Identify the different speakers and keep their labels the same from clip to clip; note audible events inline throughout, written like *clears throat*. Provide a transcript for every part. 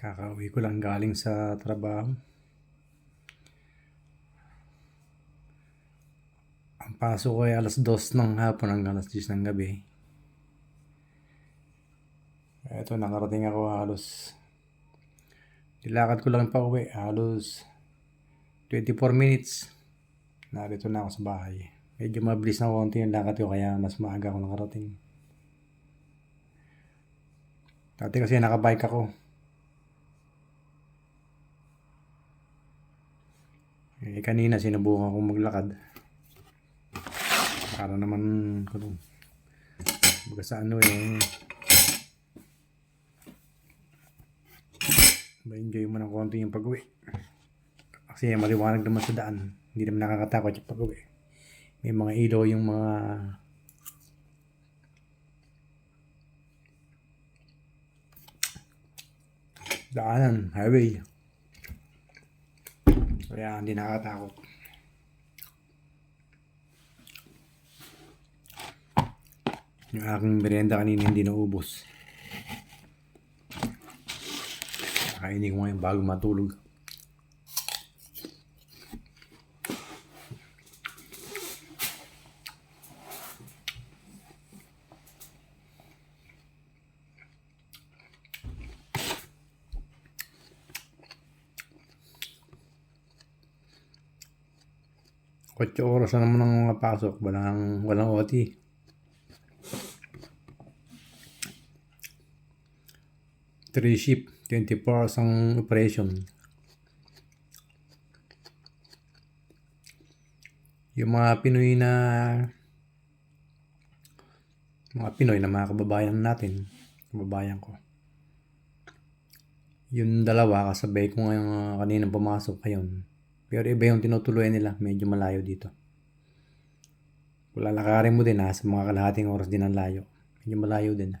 Speaker 1: Kakauwi ko lang galing sa trabaho. Ang pasok ko ay alas 2 ng hapon hanggang alas 10 ng gabi. Eto, nakarating ako halos. Nilakad ko lang pa uwi. Halos 24 minutes. Narito na ako sa bahay. Medyo mabilis na konti yung lakad ko kaya mas maaga ako nakarating. Dati kasi nakabike ako. Eh, kanina sinubukan ko maglakad. Para naman kung baga sa ano eh. Ma-enjoy mo ng konti yung pag-uwi. Kasi maliwanag naman sa daan. Hindi naman nakakatakot yung pag-uwi. May mga ilaw yung mga daanan, highway. Kaya hindi nakakatakot. Yung aking merienda kanina hindi naubos. Kainin ko ngayon bago matulog. Kotse oras na naman ang mga pasok. Walang, walang OT. Three shift, 24 hours ang operation. Yung mga Pinoy na mga Pinoy na mga kababayan natin, kababayan ko. Yung dalawa, kasabay ko ngayon uh, kanina pumasok ngayon. Pero iba yung tinutuloy nila, medyo malayo dito. Kung lalakarin mo din ha, sa mga kalahating oras din ang layo. Medyo malayo din.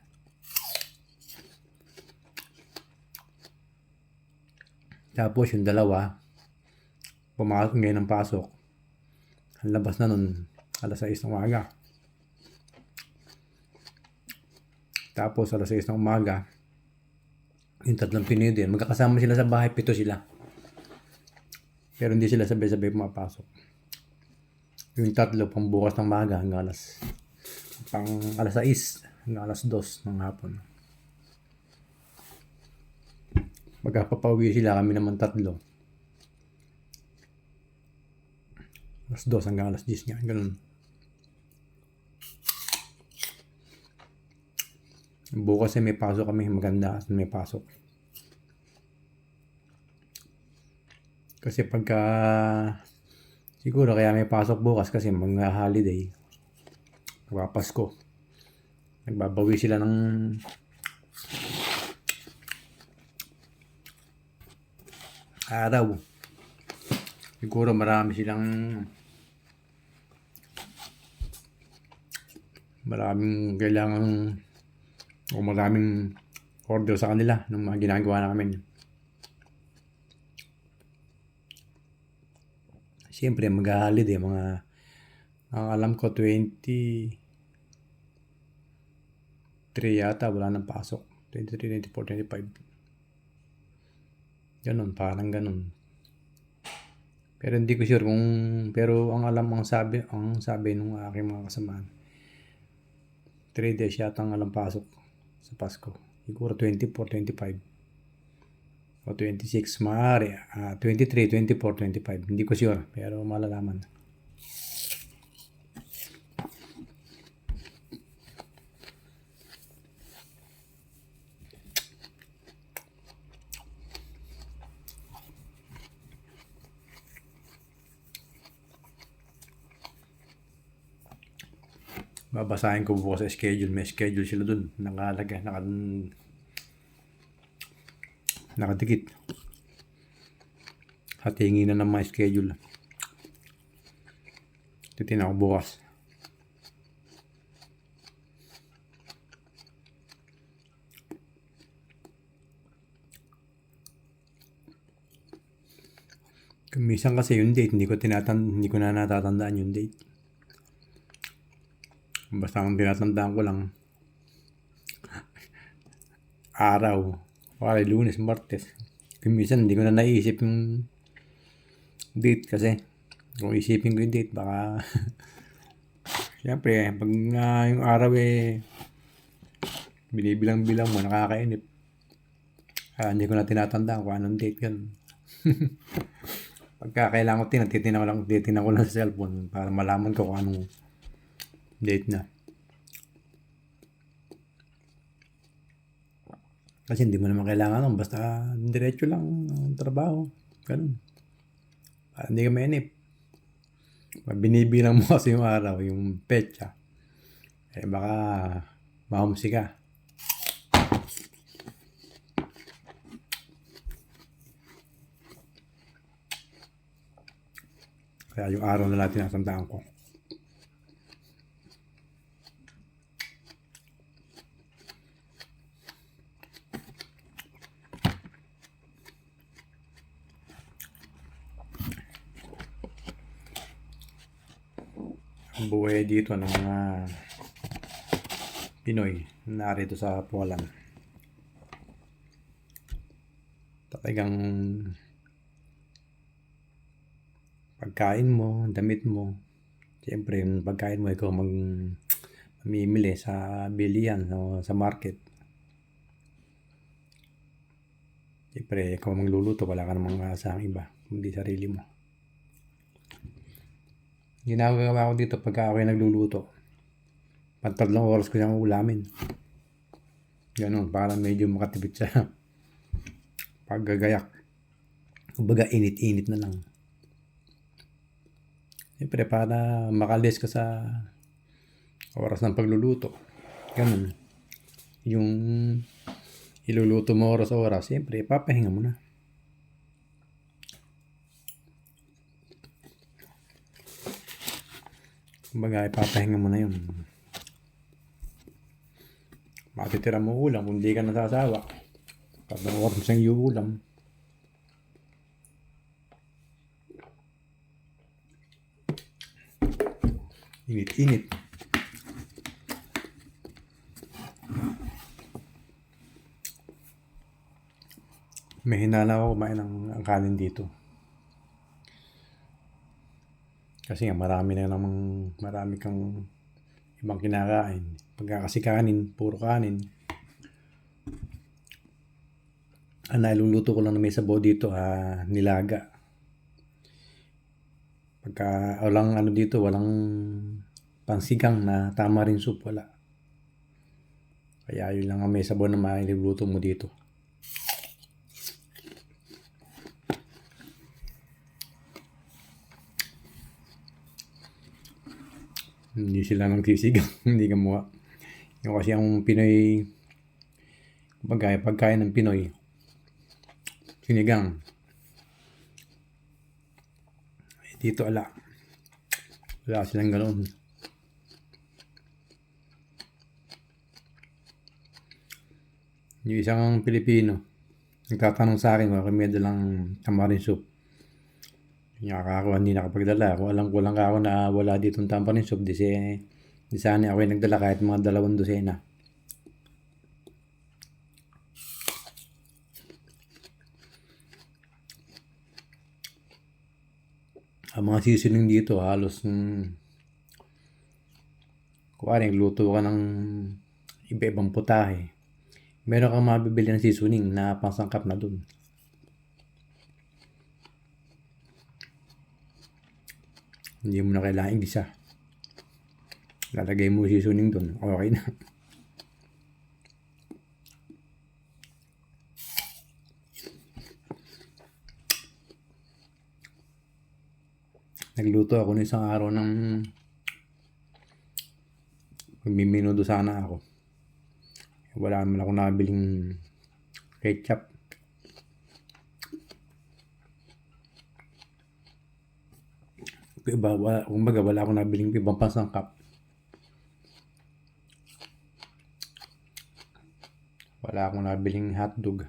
Speaker 1: Tapos yung dalawa, pumasok ngayon ng pasok. Ang labas na nun, alas 6 ng umaga. Tapos alas 6 ng umaga, yung tatlong Pinoy din, magkakasama sila sa bahay, pito sila. Pero hindi sila sabay-sabay pumapasok. Yung tatlo pang bukas ng maga hanggang alas pang alas 6 hanggang alas 2 ng hapon. Magkapapauwi sila kami naman tatlo. Alas 2 hanggang alas 10 nga, ganun. Bukas ay may pasok kami, maganda may pasok. Kasi pagka siguro kaya may pasok bukas kasi mga holiday. Magpapasko. Nagbabawi sila ng araw. Siguro marami silang maraming kailangan o maraming order sa kanila ng mga ginagawa namin. Siyempre, mag-holiday, mga, ang alam ko, 23 yata, wala nang pasok. 23, 24, 25. Ganon, parang ganon. Pero hindi ko sure kung, pero ang alam, ang sabi, ang sabi nung aking mga kasamaan, 3 days yata ang alam pasok sa Pasko. Siguro 24, 25 o 26 maaari. Uh, 23, 24, 25 hindi ko sure pero malalaman. Babasahin ko bukas schedule. May schedule sila dun. Nakalagay naka nakadikit. Hatingin na ng my schedule. Titin ako bukas. Kumisan kasi yung date, hindi ko tinatan hindi ko na natatandaan yung date. Basta ang tinatandaan ko lang *laughs* araw Wala lunes, martes. Kung minsan hindi ko na naisip yung date kasi kung isipin ko yung date baka Siyempre, pag nga yung araw eh binibilang-bilang mo, nakakainip. Kaya hindi ko na tinatandaan kung anong date yun. *laughs* Pagka kailangan ko tinan, titinan ko lang, titinan ko lang sa cellphone para malaman ko kung anong date na. Kasi hindi mo naman kailangan nun, basta diretso lang ang trabaho. Ganun. Para hindi ka mainip. Binibilang mo *laughs* kasi yung araw, yung petsa. Eh baka mahumsi ka. Kaya yung araw na lang tinatandaan ko. Buhay dito ng mga Pinoy narito sa Poland. Talagang pagkain mo, damit mo, siyempre yung pagkain mo ikaw mag mamimili sa bilihan o sa market. Siyempre, ikaw magluluto, wala ka namang asahang iba, kundi sarili mo. Ginagawa ko dito pagka ako nagluluto. Pantatlong oras ko siyang ulamin. Ganon, para medyo makatipid sa *laughs* paggagayak. Kumbaga, init-init na lang. Siyempre, para makalis ka sa oras ng pagluluto. Ganon. Yung iluluto mo oras-oras, siyempre, papahinga mo na. Kumbaga, ipapahinga mo na yun. Matitira mo ulam kung di ka nasasawa. Tapos oras ang ulam. Init-init. May hinala ako kumain ng ang kanin dito. Kasi nga marami na namang marami kang ibang kinakain. Pagka kasi kanin, puro kanin. Ang naluluto ko lang na may sabaw dito, ah, nilaga. Pagka walang ano dito, walang pansigang na tama rin soup, wala. Kaya yun lang ang may sabaw na mailuluto mo dito. Hindi sila nagsisigang, *laughs* hindi mukha. Yung kasi ang Pinoy, kumbaga, pagkain ng Pinoy, sinigang. Eh, Dito ala. Wala silang ganoon. Yung isang Pilipino, nagtatanong sa akin kung may dalang tamarin soup. Yung ako hindi nakapagdala. Kung alam ko lang ako na wala ditong tamarin soup, di, di sana ako nagdala kahit mga dalawang dosena. Ang mga seasoning dito halos mm, kuwari luto ka ng iba-ibang putahe. Meron kang mabibili ng seasoning na pangsangkap na dun. Hindi mo na kailangan igisa. Lalagay mo seasoning dun. Okay na. Nagluto ako ng isang araw ng Magmiminudo sana ako. Wala naman ako nabiling ketchup. Iba, wala, kumbaga wala akong nabiling ibang pansangkap. Wala akong nabiling hotdog.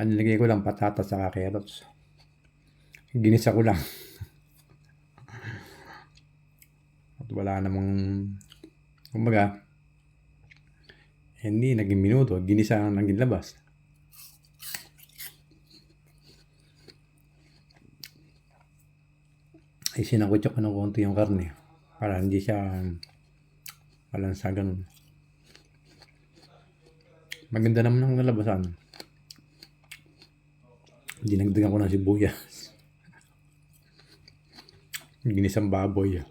Speaker 1: Ang nilagay ko lang patatas sa carrots. Ginisa ko lang. *laughs* At wala namang kumbaga hindi naging minuto, ginisa ang naging labas. Ay sinakot ko ng konti yung karne para hindi siya walansa ganun. Maganda naman ang labasan. Dinagdagan ko ng sibuyas. *laughs* Ginisang baboy.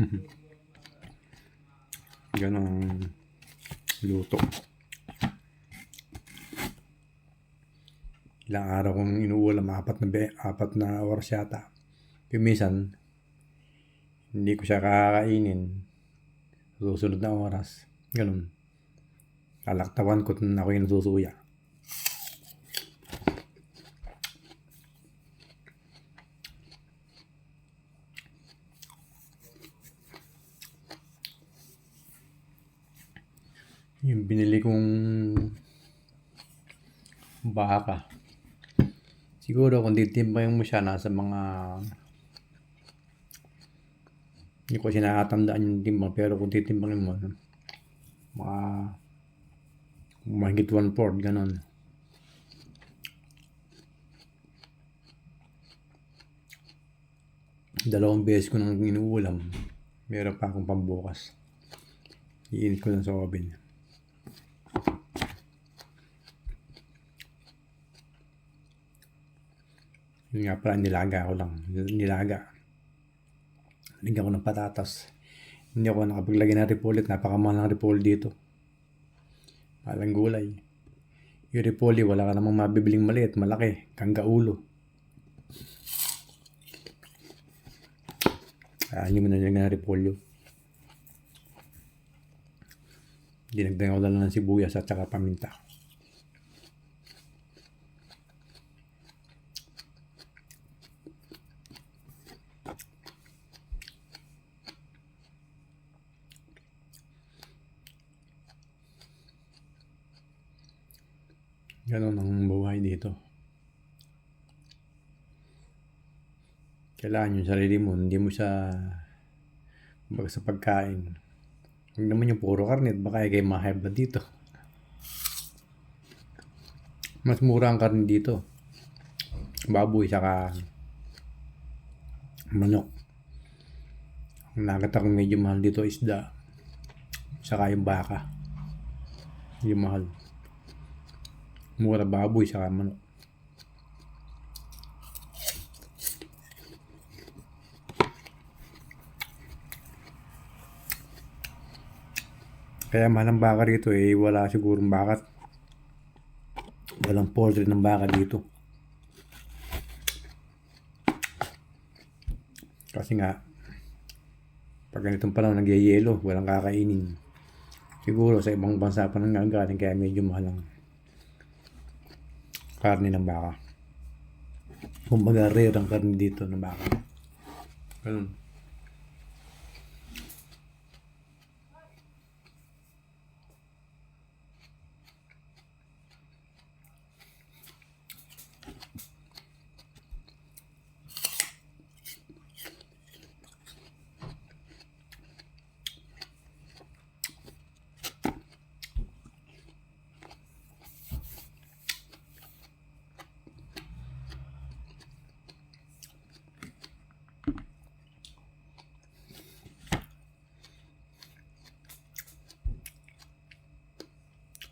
Speaker 1: *laughs* Ganun ang luto. Ilang araw kong inuulam, apat na, be, apat na oras yata. Pimisan, hindi ko siya kakainin. Susunod na oras. Ganun. Lalaktawan ko na ako yung nasusuya. Yung binili kong baka. Siguro kung titimbang mo siya nasa mga hindi ko siya nakatandaan yung timbang pero kung titimbangin mo mga mahigit one fourth ganon dalawang beses ko nang inuulam. Meron pa akong pambukas. Iinit ko lang sa oven yun nga pala nilaga ko lang nilaga Lagyan ko ng patatas. Hindi ako nakapaglagay ng repolyo. Napakamahal ng repolyo dito. Palang gulay. Yung repolyo, wala ka namang mabibiling maliit, malaki, kangga ulo. Kaya hindi mo na nilagyan ng repolyo. Dinagdagan ko lang ng sibuyas at saka paminta. Ganon ang buhay dito. Kailangan yung sarili mo, hindi mo siya baga sa pagkain. Huwag naman yung puro karne baka kayo ma-high blood dito. Mas mura ang karne dito. Baboy, saka manok. Ang nakita kong medyo mahal dito isda. Saka yung baka. Yung mahal. Mura baboy saka manok. Kaya mahal ang baka rito eh, wala sigurong bakat. Walang poultry ng baka dito. Kasi nga, pag ganitong panahon nagyayelo, walang kakainin. Siguro sa ibang bansa pa nang galing kaya medyo mahal ang karne ng baka. Kumbaga rare ang karne dito ng baka. Ganun.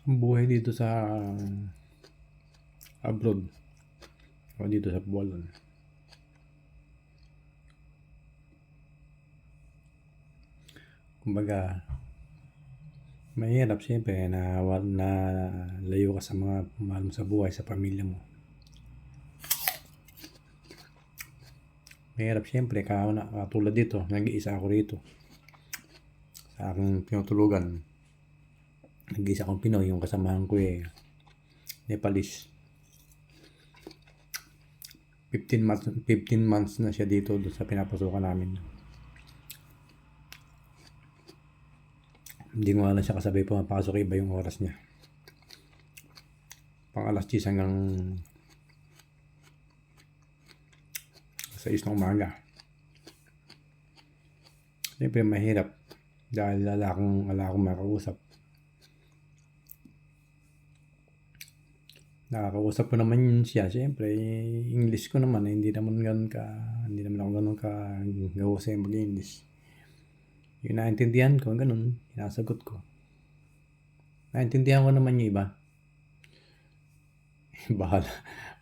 Speaker 1: ang buhay dito sa abroad. O dito sa Bolon kumbaga mahirap siyempre na, na layo ka sa mga mahal mo sa buhay sa pamilya mo. Mahirap siyempre kauna katulad dito nag-iisa ako rito. Sa aking pinutulugan nag-isa akong Pinoy yung kasamahan ko eh Nepalese. 15 months 15 months na siya dito doon sa pinapasukan namin. Hindi ko alam siya kasabay pumapasok iba yung oras niya. Pang alas 10 hanggang sa is ng umaga. Siyempre mahirap. Dahil wala akong, wala akong makausap Nakakausap ko naman siya. Siyempre, English ko naman. eh, Hindi naman ganun ka, hindi naman ako ganun ka gahusay mag-English. Yung naintindihan ko, ganun, sinasagot ko. Naintindihan ko naman yung iba. *laughs* bahala,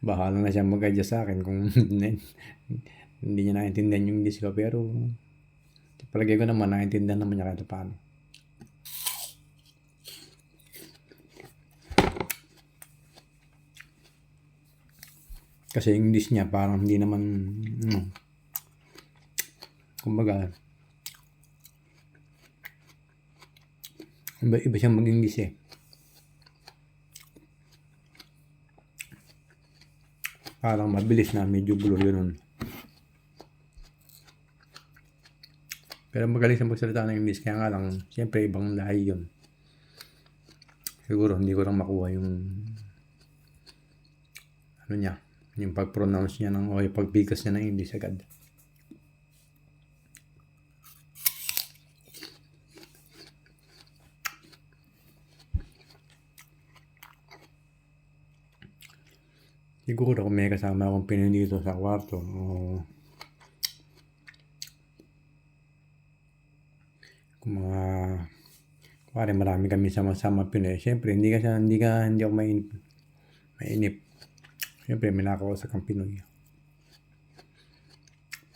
Speaker 1: bahala na siya mag-adjust sa akin kung *laughs* hindi niya naintindihan yung English ko. Pero, palagay ko naman, naintindihan naman niya kahit paano. Kasi English niya parang hindi naman, ano, kumbaga, iba, iba siyang mag-English eh. Parang mabilis na medyo bulol ganun. Pero magaling siya magsalita ng English. Kaya nga lang, siyempre ibang lahi yun. Siguro hindi ko lang makuha yung ano niya, yung pag-pronounce niya ng o pagbigas niya ng English agad. Siguro kung may kasama akong Pinoy sa kwarto o kung mga pare marami kami sama-sama Pinoy. Siyempre, hindi ka hindi ka hindi ako mainip. Mainip. Siyempre, may nakakausap kang Pinoy.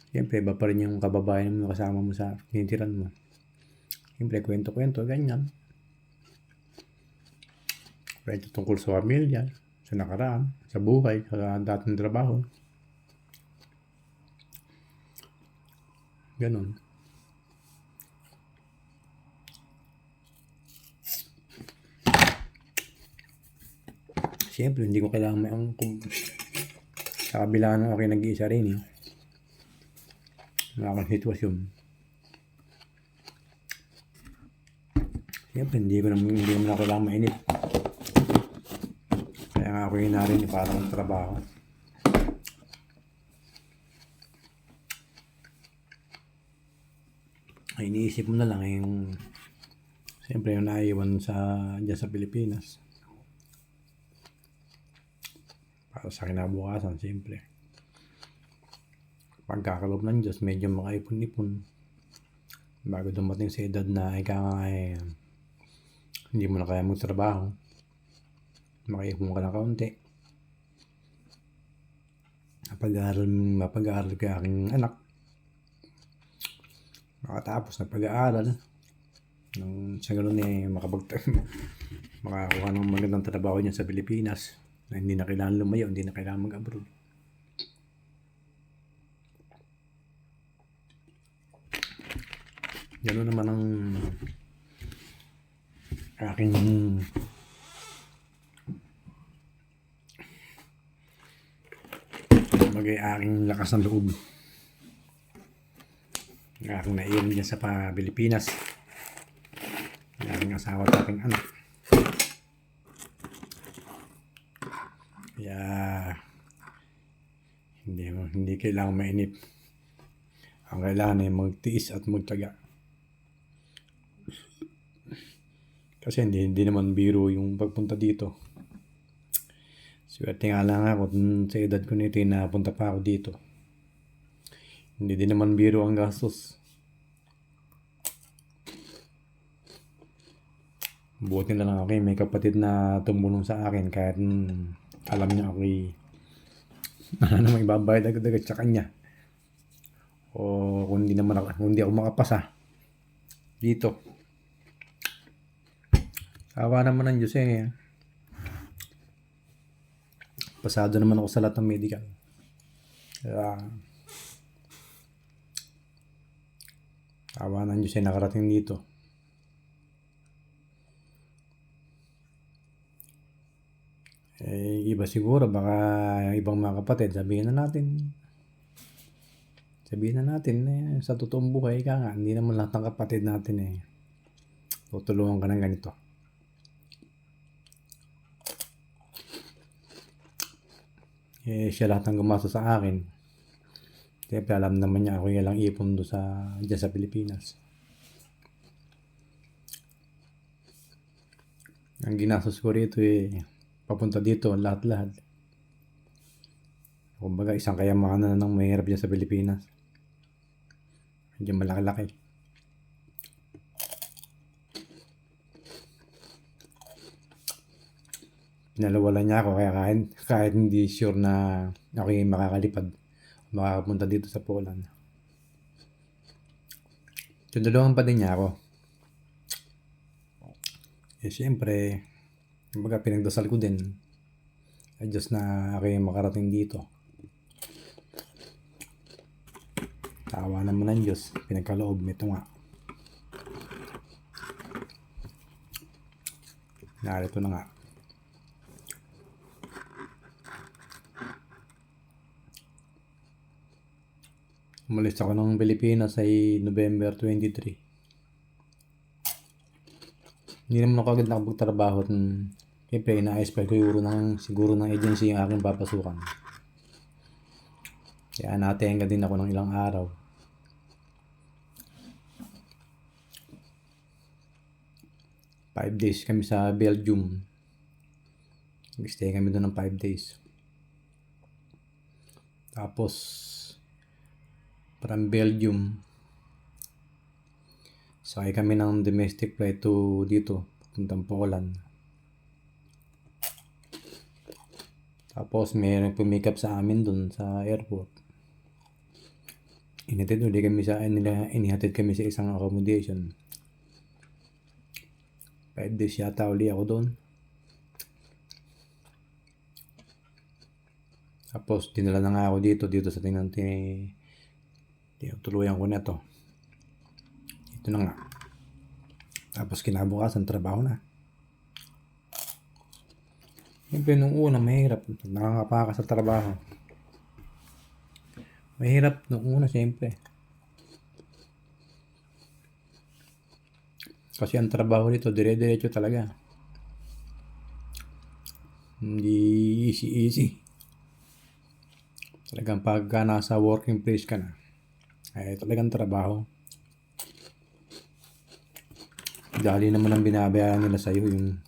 Speaker 1: Siyempre, iba pa rin yung kababayan mo kasama mo sa tinitiran mo. Siyempre, kwento-kwento, ganyan. Kwento tungkol sa pamilya, sa nakaraan, sa buhay, sa dating trabaho. Ganon. Siyempre, hindi ko kailangan may ang kung sa kabila ng aking nag-iisa rin eh. Wala akong sitwasyon. Siyempre, hindi ko naman, hindi naman ako kailangan mainit. Kaya nga ako yun na rin parang trabaho. Ay, iniisip mo na lang yung siyempre yung naiwan sa dyan sa Pilipinas. Para sa kinabukasan, simple. Pagkakaloob ng Diyos, medyo makaipon-ipon. Bago dumating sa edad na ikaw nga eh, hindi mo na kaya magtrabaho. Makaipon ka na kaunti. Mapag-aaral, mapag-aaral ka aking anak. Makatapos na pag-aaral. Nang sa ganun eh, makapag *laughs* makakuha ng magandang trabaho niya sa Pilipinas na hindi na kailangan lumayo, hindi na kailangan mag-abroad. Gano'n naman ang aking magay aking lakas ng loob. Aking naiyan dyan sa pa Pilipinas. Aking asawa at aking anak. Kaya hindi kailangan mainip. Ang kailangan ay magtiis at magtaga. Kasi hindi, hindi naman biro yung pagpunta dito. Swerte nga lang ako sa edad ko nito na punta pa ako dito. Hindi din naman biro ang gastos. Buti na lang ako eh, may kapatid na tumulong sa akin kahit alam niya ako eh, ano naman ibabayad agad-agad sa kanya. O kung hindi naman ako, hindi ako makapasa dito. Awa naman ng Diyos eh. Pasado naman ako sa lahat ng medical. Kaya, awa ng Diyos eh, nakarating dito. Eh, iba siguro, baka ibang mga kapatid, sabihin na natin, sabihin na natin, eh, sa totoong buhay ka nga, hindi naman lahat ng kapatid natin eh, tutulungan ka ng ganito. Eh, siya lahat ng gumasto sa akin. Siyempre, alam naman niya ako yung lang ipon do sa, dyan sa Pilipinas. Ang ginastos ko rito eh, papunta dito, lahat-lahat. Kumbaga, isang kayamanan ng mahirap dyan sa Pilipinas. Medyo malaki-laki. Pinalawalan niya ako kaya kahit, kahit hindi sure na ako yung makakalipad makakapunta dito sa Poland. Tinulungan pa din niya ako. Eh, siyempre, kumbaga pinagdasal ko din. Ay, Diyos na ako yung makarating dito. Tawa naman ng Diyos. Pinagkaloob. Ito nga. Narito na nga. Umalis ako ng Pilipinas ay November 23. Hindi naman ako agad nakapagtrabaho. at, Siyempre, ina-expect ko siguro ng, siguro ng agency yung aking papasukan. Kaya natenga din ako ng ilang araw. Five days kami sa Belgium. Nag-stay kami doon ng five days. Tapos, from Belgium, sakay kami ng domestic flight to dito, papuntang Poland. Tapos, may up sa amin doon sa airport. Inhatid uli kami sa, nila, inihatid kami sa isang accommodation. Five days yata uli ako doon. Tapos, dinala na nga ako dito, dito sa tingnan, tin, tinutuluyan ko na to. Ito na nga. Tapos, kinabukasan, trabaho na. Siyempre, nung una, mahirap. Nakangapa ka sa trabaho. Mahirap nung una, siyempre. Kasi ang trabaho nito, dire-diretso talaga. Hindi easy-easy. Talagang pagka nasa working place ka na, ay talagang trabaho. Dali naman ang binabayaran nila sa'yo yung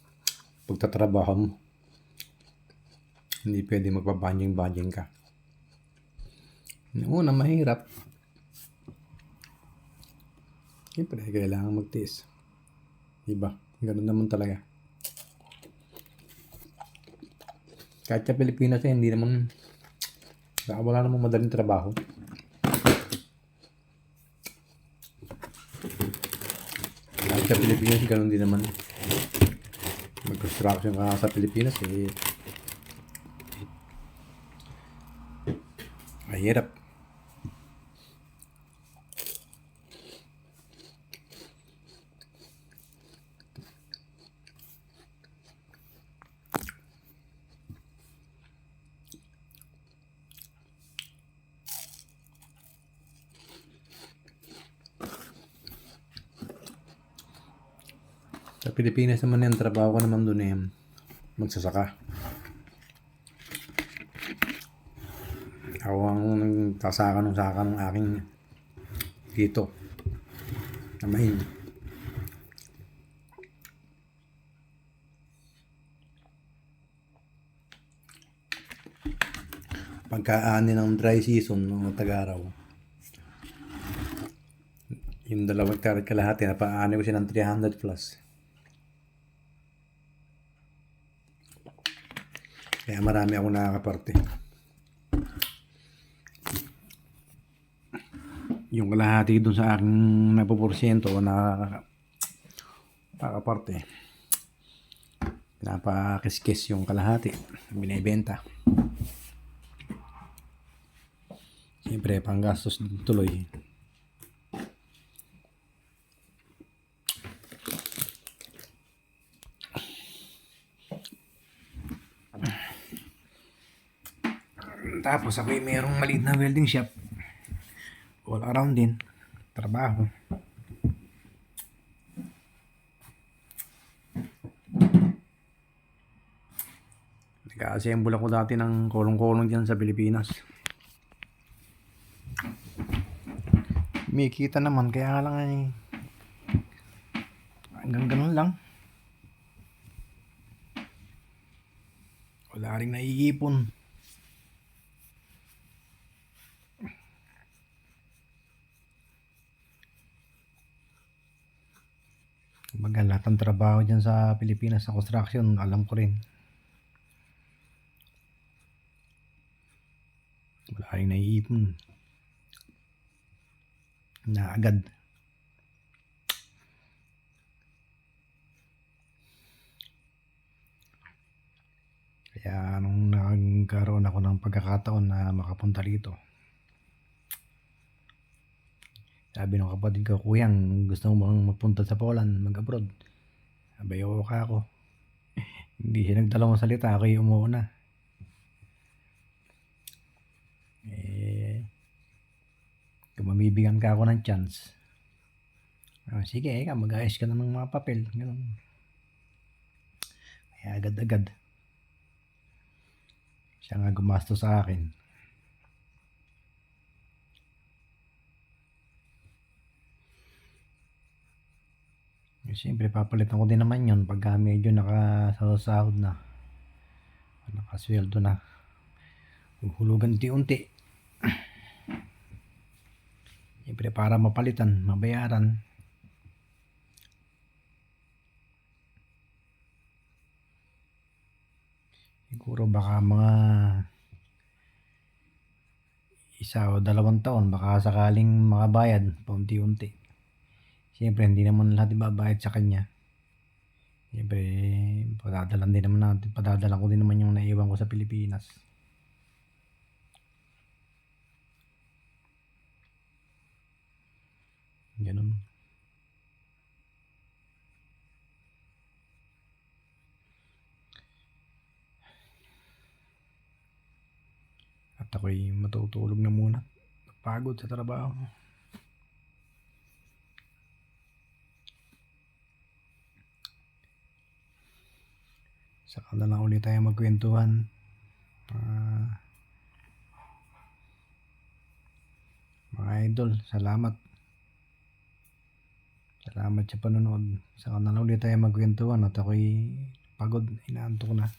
Speaker 1: pagtatrabaho mo. Hindi pwede magpabanjing-banjing ka. Una, mahirap. Siyempre, kailangan magtiis. Diba? Ganun naman talaga. Kahit sa Pilipinas eh, hindi naman wala namang madaling trabaho. Kahit sa Pilipinas, ganun din naman. Mag-construction ka sa Pilipinas eh. Mahirap. Sa Pilipinas naman yan, trabaho ko naman doon eh, magsasaka. Nagtasaka ng saka ng aking dito. Na mahin. Pagkaani ng dry season ng Tagaraw. Yung dalawang karat kalahati, napaani ko siya ng 300 plus. Kaya marami ako nakakaparte. Yung kalahati dun sa aking napoporsyento na nakakaparte. Pinapakiskis yung kalahati. Binibenta. Siyempre, panggastos tuloy. Tapos ako ay mayroong maliit na welding shop. All around din. Trabaho. Nag-assemble ako dati ng kolong-kolong dyan sa Pilipinas. May kita naman, kaya lang ay hanggang ganun lang. Wala rin naiipon. Kumbaga lahat ng trabaho dyan sa Pilipinas sa construction, alam ko rin. Wala rin naiipon. Na agad. Kaya nung nagkaroon ako ng pagkakataon na makapunta rito. Sabi ng kapatid ko, Kuyang, gusto mo bang magpunta sa Poland, mag-abroad? Sabi, oo ka ako. *laughs* Hindi siya nagdalawang salita, ako yung umuuna. Eh, kung ka ako ng chance, ah, sige, ikaw, mag-ayos ka ng mga papel. Ganun. Kaya agad-agad. Siya nga gumasto sa akin. Siyempre, papalitan ko din naman yun pagka medyo nakasahod na. Nakasweldo na. Huhulugan unti-unti. *clears throat* Siyempre, para mapalitan, mabayaran. Siguro baka mga isa o dalawang taon, baka sakaling makabayad paunti-unti. Siyempre, hindi naman lahat ibabayad sa kanya. Siyempre, padadalan din naman natin, padadalan ko din naman yung naiwan ko sa Pilipinas. Ganun. At ako'y matutulog na muna. Pagod sa trabaho. Saka na lang ulit tayo magkwentuhan. Ah, mga idol, salamat. Salamat sa panonood. Saka na lang ulit tayo magkwentuhan at ako'y pagod, inaantok na.